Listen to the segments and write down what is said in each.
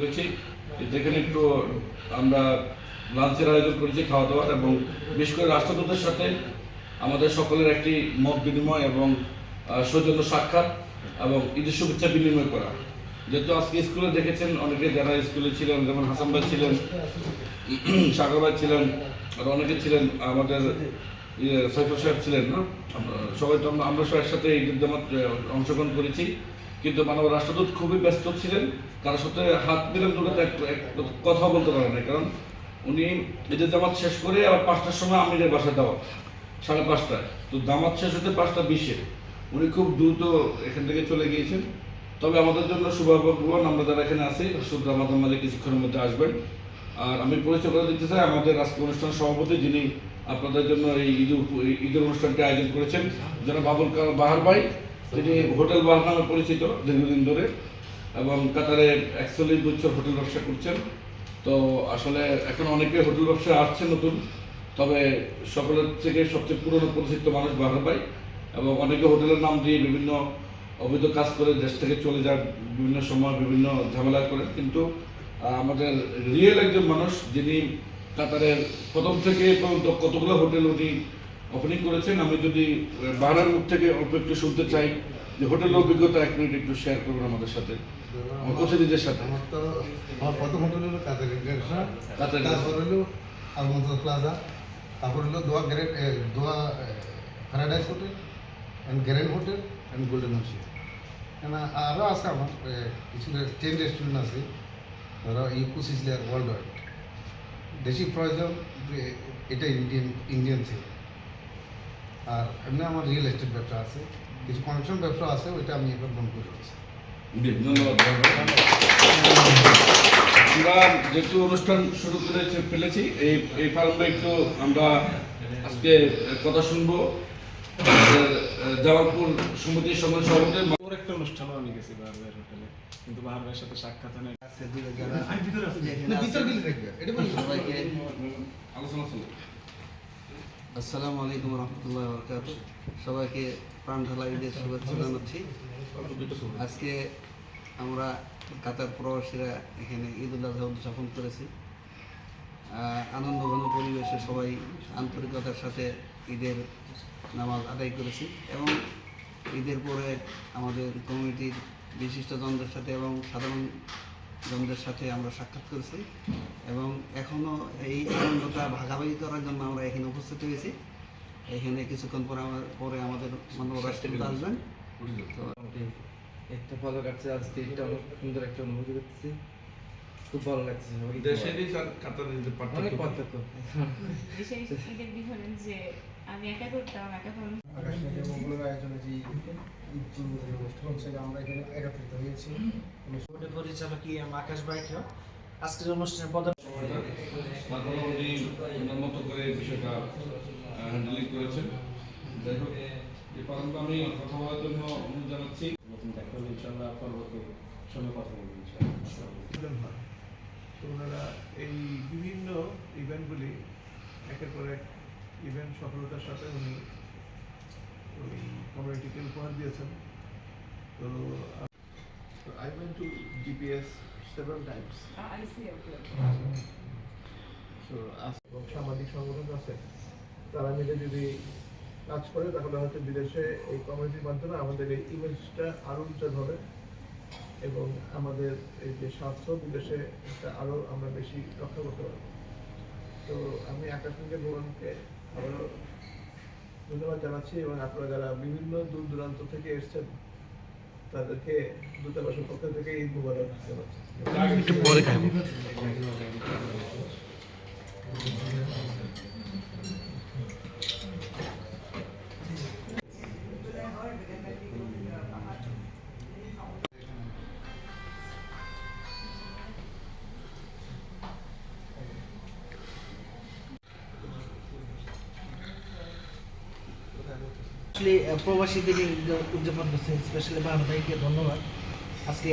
করেছি, যেখানে একটু আমরা লাঞ্চের আয়োজন করেছি খাওয়া দাওয়ার এবং বিশেষ করে রাষ্ট্রদূতের সাথে আমাদের সকলের একটি মত বিনিময় এবং সৌজন্য সাক্ষাৎ এবং ঈদের শুভেচ্ছা বিনিময় করা। যেহেতু আজকে স্কুলে দেখেছেন, অনেকে যারা স্কুলে ছিলেন, যেমন হাসান ভাই ছিলেন, সাগর ভাই ছিলেন, আর অনেকে ছিলেন, আমাদের ইয়ে সাইফুল সাহেব ছিলেন, না? সবাই তো আমরা আমরা সব একসাথে ঈদের জামাত অংশগ্রহণ করেছি। কিন্তু মানব রাষ্ট্রদূত খুবই ব্যস্ত ছিলেন। কারোর সাথে হাত মিলান দূরে কথা বলতে পারেন না কারণ উনি ঈদের জামাত শেষ করে আবার পাঁচটার সময় আমিরের বাসায় দেওয়া সাড়ে পাঁচটায়। তো জামাত শেষ হতে পাঁচটা বিশে। উনি খুব দ্রুত এখান থেকে চলে গিয়েছেন। তবে আমাদের জন্য শুভাবহান আমরা যারা এখানে আছি সুদ রামাদান মালিক কিছুক্ষণের মধ্যে আসবেন। আর আমি পরিচয় করে দিতে চাই, আমাদের আজকে অনুষ্ঠান সভাপতি যিনি আপনাদের জন্য এই ঈদ ঈদের অনুষ্ঠানটি আয়োজন করেছেন যারা বাবুল বাহার ভাই। তিনি হোটেল বাহার নামে পরিচিত দীর্ঘদিন ধরে এবং কাতারে একচল্লিশ বছর হোটেল ব্যবসা করছেন। তো আসলে এখন অনেকে হোটেল ব্যবসা আসছে নতুন, তবে সকলের থেকে সবচেয়ে পুরনো পরিচিত মানুষ বাহার ভাই এবং অনেকে হোটেলের নাম দিয়ে বিভিন্ন অবৈধ কাজ করে দেশ থেকে চলে যায় বিভিন্ন সময় বিভিন্ন ঝামেলা করে কিন্তু আমাদের রিয়েল একজন মানুষ যিনি কাতারের প্রথম থেকে পর্যন্ত কতগুলো হোটেল উনি ওপেনিং করেছেন আমি যদি আহ, বাহারের মুখ থেকে অল্প একটু শুনতে চাই যে হোটেলের অভিজ্ঞতা এক মিনিট একটু শেয়ার করবেন আমাদের সাথে। আমার অতিথিদের সাথে। আমার তো আমার প্রথম হোটেল হলো কাতার তারপর হলো আলমন্দ প্লাজা তারপর হলো দোয়া গ্রেড দোয়া paradise hotel and grand hotel and golden কেন আরও আছে আমার কিছু চেন রেস্টুরেন্ট আছে। ধরো ইকো সিজলার ওয়ার্ল্ড ওয়াইড দেশি প্রয়োজন এটা ইন্ডিয়ান ইন্ডিয়ান ছিল। আর এমনি আমার রিয়েল এস্টেট ব্যবসা আছে কিছু কনস্ট্রাকশন ব্যবসা আছে ওইটা আমি এখন বন্ধ করে ধন্যবাদ আমরা যেহেতু অনুষ্ঠান শুরু করে ফেলেছি এই এই প্রারম্ভে একটু আমরা আজকে কথা শুনব। জামালপুর সমিতির সমাজ সভাপতি ওর একটা অনুষ্ঠানও আমি গেছি বাহার হোটেলে কিন্তু বাহার ভাইয়ের সাথে সাক্ষাৎ হয় না আছে, ভিতর দেখবে এটা বলি। সবাইকে। আলোচনা চলে। আসসালামু আলাইকুম রহমতুল্লাহ বরকাত সবাইকে প্রাণ ঢালা ঈদের শুভেচ্ছা জানাচ্ছি। আজকে আমরা কাতার প্রবাসীরা এখানে ঈদ উল আজহা উদযাপন করেছি। আনন্দঘন পরিবেশে সবাই আন্তরিকতার সাথে ঈদের নামাজ আদায় করেছি এবং ঈদের পরে আমাদের কমিটির বিশিষ্ট জনদের সাথে এবং সাধারণ জনদের সাথে আমরা সাক্ষাৎ করেছি এবং এখনও এই আনন্দটা ভাগাভাগি করার জন্য আমরা এখানে উপস্থিত হয়েছি। এখানে কিছুক্ষণ পরে আমার পরে আমাদের মানব রাষ্ট্রপতি আসবেন। তো একটা ভালো কাটছে আজকে এটা অনেক সুন্দর একটা অনুভূতি করতেছি খুব ভালো লাগছে দেশেরই কাতারের যে অনেক পার্থক্য। পার্থক্য ঈদের ডিফারেন্স যে আমি একা করতাম একা করলাম আকাশ মঙ্গলের আয়োজনে যে ঈদ অনুষ্ঠান হচ্ছে আমরা এখানে একত্রিত হয়েছি। বোর্ডের পরিচালক ইয়াম আকাশ বাইকে আজকের অনুষ্ঠানের প্রধান উনি ওনার মতো করে বিষয়টা হ্যান্ডেলিং করেছেন। যাই হোক এই প্রারম্ভে আমি কথা বলার জন্য অনুরোধ জানাচ্ছি। নতুন ইনশাল্লাহ পরবর্তী সময় কথা বলব ইনশাল্লাহ তো ওনারা এই বিভিন্ন ইভেন্টগুলি একের পর এক ইভেন্ট সফলতার সাথে উনি ওই কমিউনিটিকে উপহার দিয়েছেন। তো I went to GPS several times okay so এবং সামাজিক সংগঠন আছে। তারা মিলে যদি কাজ করে তাহলে হয়তো বিদেশে এই কমিউনিটির মাধ্যমে আমাদের এই ইমেজটা আরও উজ্জ্বল হবে। এবং আমাদের এই যে স্বার্থ বিদেশে এটা আরও আমরা বেশি রক্ষা করতে পারব। তো আমি আকাশমণি ভবনকে আবারও ধন্যবাদ জানাচ্ছি এবং আপনারা যারা বিভিন্ন দূর দূরান্ত থেকে এসেছেন, তাদেরকে দূতাবাসের পক্ষ থেকে ঈদ মুবারক জানাচ্ছি। আসলে আহ, প্রবাসীদের উদযাপন করছেন স্পেশালি বাহান ভাইকে ধন্যবাদ। আজকে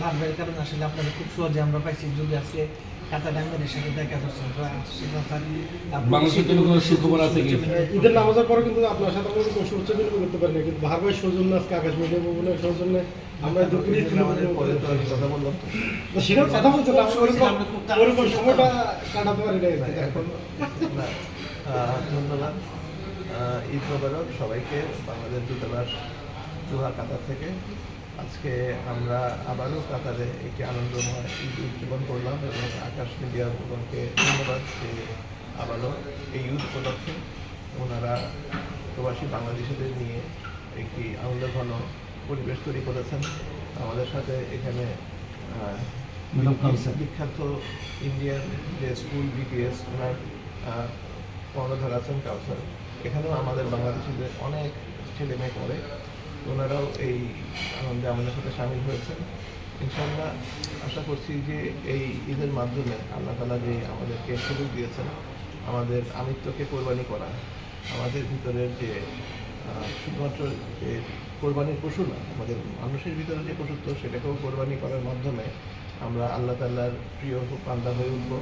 বাহান ভাইয়ের কারণে আসলে আপনাদের খুব সহজে আমরা পাইছি যদি আজকে সাথে দেখা ঈদের নামাজের পরে কিন্তু আপনার সাথে আমরা কোনো শুভেচ্ছা বিনিময় করতে পারি না কিন্তু বাহার ভাই সৌজন্য আজকে আকাশ মিডিয়া মঙ্গলের সৌজন্যে আমরা দুপুরে কথা বললাম সেটাও কথা বলতে ওরকম সময়টা কাটাতে পারি না এখন ধন্যবাদ। ঈদ মোবারক সবাইকে বাংলাদেশ দূতাবাস দোহা কাতার থেকে। আজকে আমরা আবারও কাতারে একটি আনন্দময় ঈদ উদযাপন করলাম এবং আকাশ মিডিয়া ভবনকে ধন্যবাদ যে আবারও এই ঈদ উপলক্ষে ওনারা প্রবাসী বাংলাদেশিদের নিয়ে একটি আনন্দঘন পরিবেশ তৈরি করেছেন। আমাদের সাথে এখানে বিখ্যাত ইন্ডিয়ান যে স্কুল বিপিএস ওনার কর্ণধার আছেন কাউসার। এখানেও আমাদের বাংলাদেশিদের অনেক ছেলে মেয়ে পড়ে। ওনারাও এই আনন্দে আমাদের সাথে সামিল হয়েছেন। ইনশাল্লাহ আশা করছি যে এই ঈদের মাধ্যমে আল্লাহ তালা যে আমাদেরকে সুযোগ দিয়েছেন, আমাদের আমিত্বকে কোরবানি করা, আমাদের ভিতরের যে শুধুমাত্র যে কোরবানির পশু না, আমাদের মানুষের ভিতরে যে পশুত্ব, সেটাকেও কোরবানি করার মাধ্যমে আমরা আল্লাহ তাল্লার প্রিয় পান্দা হয়ে উঠব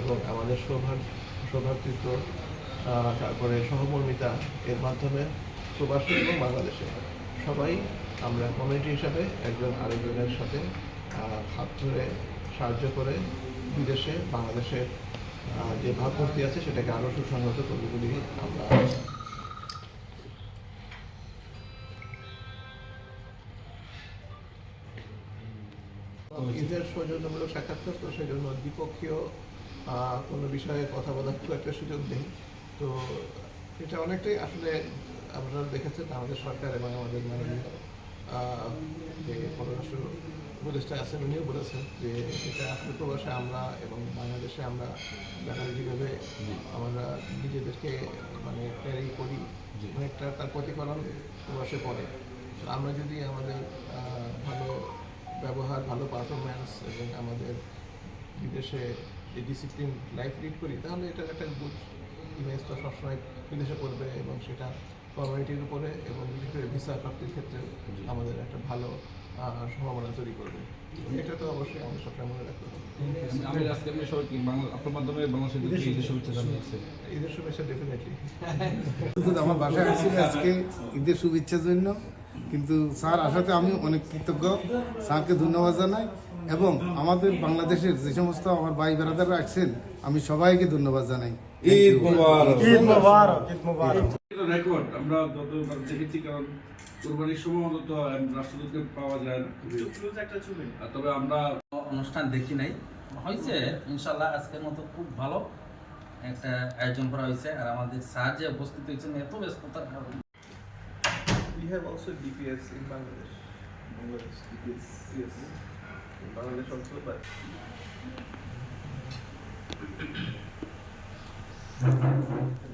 এবং আমাদের সৌভাগ্য সৌভাতৃত্ব তারপরে সহমর্মিতা এর মাধ্যমে প্রবাসী এবং বাংলাদেশে। সবাই আমরা কমিউনিটি হিসাবে একজন আরেকজনের সাথে হাত ধরে সাহায্য করে বিদেশে বাংলাদেশের যে ভাবমূর্তি আছে সেটাকে আরও সুসংহত করবে বলে আমরা ঈদের সৌজন্যমূলক সাক্ষাৎকার তো সেই জন্য দ্বিপক্ষীয় কোনো বিষয়ে কথা বলার খুব একটা সুযোগ নেই। তো এটা অনেকটাই আসলে আপনারা দেখেছেন আমাদের সরকার এবং আমাদের মাননীয় যে পররাষ্ট্র উপদেষ্টা আছেন উনিও বলেছেন যে এটা আসলে প্রবাসে আমরা এবং বাংলাদেশে আমরা যারা যেভাবে আমরা নিজেদেরকে মানে ক্যারি করি অনেকটা তার প্রতিফলন প্রবাসে পড়ে। তো আমরা যদি আমাদের ভালো ব্যবহার ভালো পারফরম্যান্স এবং আমাদের বিদেশে যে ডিসিপ্লিন লাইফ লিড করি তাহলে এটার একটা ইমেজ তো সবসময় বিদেশে করবে এবং সেটা কমিউনিটির উপরে এবং বিশেষ করে ভিসা প্রাপ্তির ক্ষেত্রে আমাদের একটা ভালো সম্ভাবনা তৈরি করবে। এটা তো অবশ্যই আমাদের সবসময় মনে রাখতে হবে। আমি আজকে আমি সবাইকে আপনার মাধ্যমে বাংলাদেশের ঈদের শুভেচ্ছা জানাচ্ছি ঈদের শুভেচ্ছা ডেফিনেটলি আমার বাসায় আসছিল আজকে ঈদের শুভেচ্ছার জন্য। কিন্তু স্যার আসাতে আমি অনেক কৃতজ্ঞ। স্যারকে ধন্যবাদ জানাই। এবং আমাদের বাংলাদেশের যে সমস্ত আমার ভাই বেড়াদাররা আসছেন আমি সবাইকে ধন্যবাদ জানাই। ঈদ ঈদ মোবারক ঈদ মোবারক। এটা রেকর্ড আমরা যতবার দেখেছি কারণ কোরবানির সময় অন্তত রাষ্ট্রদূতকে পাওয়া যায় না। আর তবে আমরা অনুষ্ঠান দেখি নাই। হয়েছে ইনশাল্লাহ আজকের মতো খুব ভালো একটা আয়োজন করা হয়েছে। আর আমাদের স্যার যে উপস্থিত হয়েছেন এত ব্যস্ততার কারণে। We have also DPS in Bangladesh. Bangladesh DPS. Yes. In Bangladesh also, but Thank you.